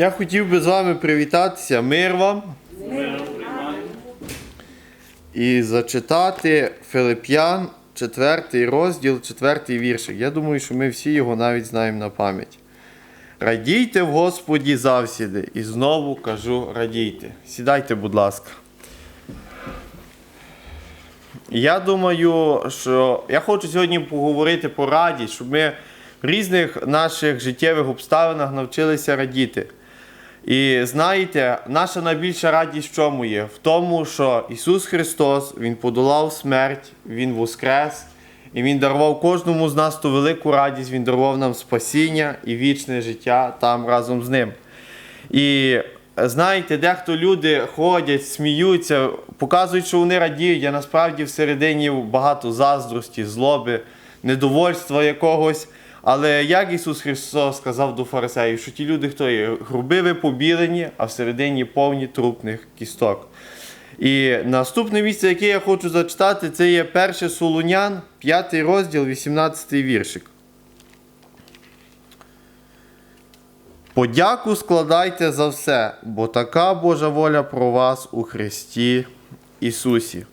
Я хотів би з вами привітатися. Мир вам. І зачитати Филип'ян, 4 розділ, 4 віршик. Я думаю, що ми всі його навіть знаємо на пам'ять. Радійте в Господі завсіди. І знову кажу радійте. Сідайте, будь ласка. Я думаю, що я хочу сьогодні поговорити про радість, щоб ми в різних наших життєвих обставинах навчилися радіти. І знаєте, наша найбільша радість в чому є? В тому, що Ісус Христос Він подолав смерть, Він воскрес, і Він дарував кожному з нас ту велику радість, Він дарував нам спасіння і вічне життя там разом з ним. І знаєте, дехто люди ходять, сміються, показують, що вони радіють, а насправді всередині багато заздрості, злоби, недовольства якогось. Але як Ісус Христос сказав до фарисеїв, що ті люди, хто є грубиві, побілені, а всередині повні трупних кісток. І наступне місце, яке я хочу зачитати, це є 1 Солунян, 5 розділ, 18 віршик. Подяку складайте за все, бо така Божа воля про вас у Христі Ісусі.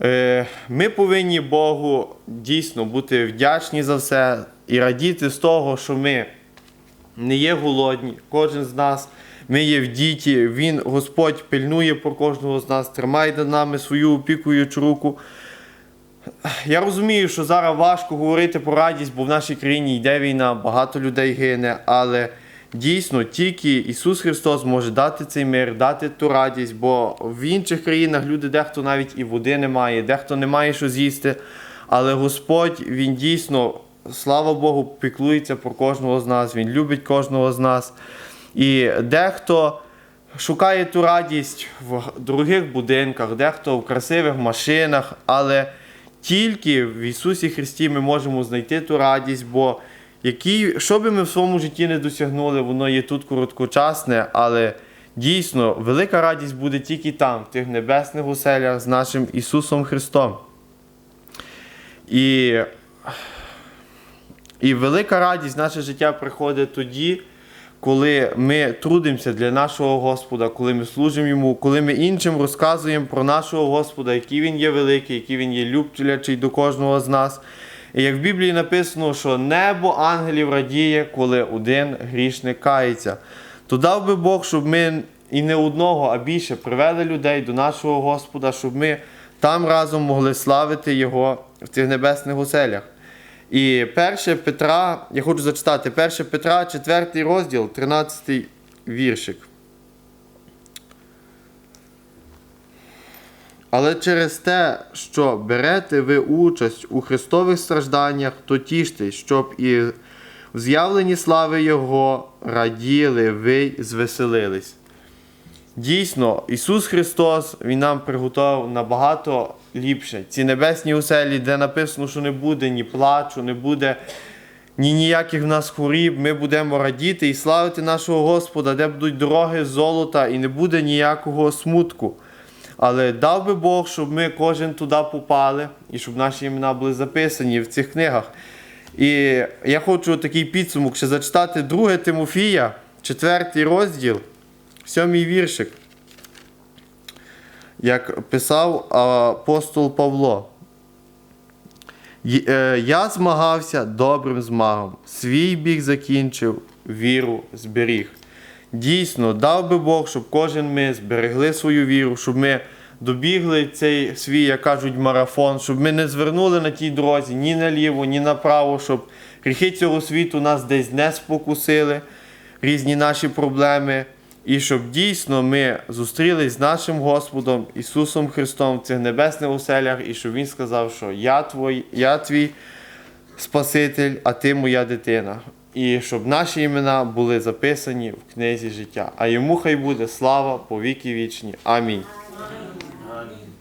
Е, Ми повинні Богу дійсно бути вдячні за все і радіти з того, що ми не є голодні, кожен з нас. Ми є в діті, Він, Господь, пильнує про кожного з нас, тримає над нами свою опікуючу руку. Я розумію, що зараз важко говорити про радість, бо в нашій країні йде війна, багато людей гине, але дійсно тільки Ісус Христос може дати цей мир, дати ту радість, бо в інших країнах люди дехто навіть і води не має, дехто не має що з'їсти. Але Господь, Він дійсно, слава Богу, піклується про кожного з нас, Він любить кожного з нас. І дехто шукає ту радість в дорогих будинках, дехто в красивих машинах, але тільки в Ісусі Христі ми можемо знайти ту радість, бо які, що би ми в своєму житті не досягнули, воно є тут короткочасне, але дійсно велика радість буде тільки там, в тих небесних оселях з нашим Ісусом Христом. І, і велика радість наше життя приходить тоді, коли ми трудимося для нашого Господа, коли ми служимо Йому, коли ми іншим розказуємо про нашого Господа, який Він є великий, який Він є люблячий до кожного з нас. І як в Біблії написано, що небо ангелів радіє, коли один грішник кається. То дав би Бог, щоб ми і не одного, а більше привели людей до нашого Господа, щоб ми там разом могли славити Його в цих небесних оселях. І 1 Петра, я хочу зачитати 1 Петра, 4 розділ, 13 віршик. Але через те, що берете ви участь у Христових стражданнях, то тіштесь, щоб і в з'явленні слави Його раділи ви й звеселились. Дійсно, Ісус Христос Він нам приготував набагато ліпше. Ці небесні оселі, де написано, що не буде ні плачу, не буде ні ніяких в нас хворіб. Ми будемо радіти і славити нашого Господа, де будуть дороги золота і не буде ніякого смутку. Але дав би Бог, щоб ми кожен туди попали і щоб наші імена були записані в цих книгах. І я хочу такий підсумок ще зачитати 2 Тимофія, 4 розділ, 7 віршик. Як писав апостол Павло. Е, Я змагався добрим змагом, свій біг закінчив, віру зберіг. Дійсно, дав би Бог, щоб кожен ми зберегли свою віру, щоб ми добігли цей свій, як кажуть, марафон, щоб ми не звернули на тій дорозі ні наліво, ні направо, щоб гріхи цього світу нас десь не спокусили, різні наші проблеми. І щоб дійсно ми зустрілись з нашим Господом Ісусом Христом в цих небесних оселях, і щоб Він сказав, що я твій, я твій Спаситель, а ти моя дитина. І щоб наші імена були записані в книзі життя. А йому хай буде слава по віки вічні. Амінь.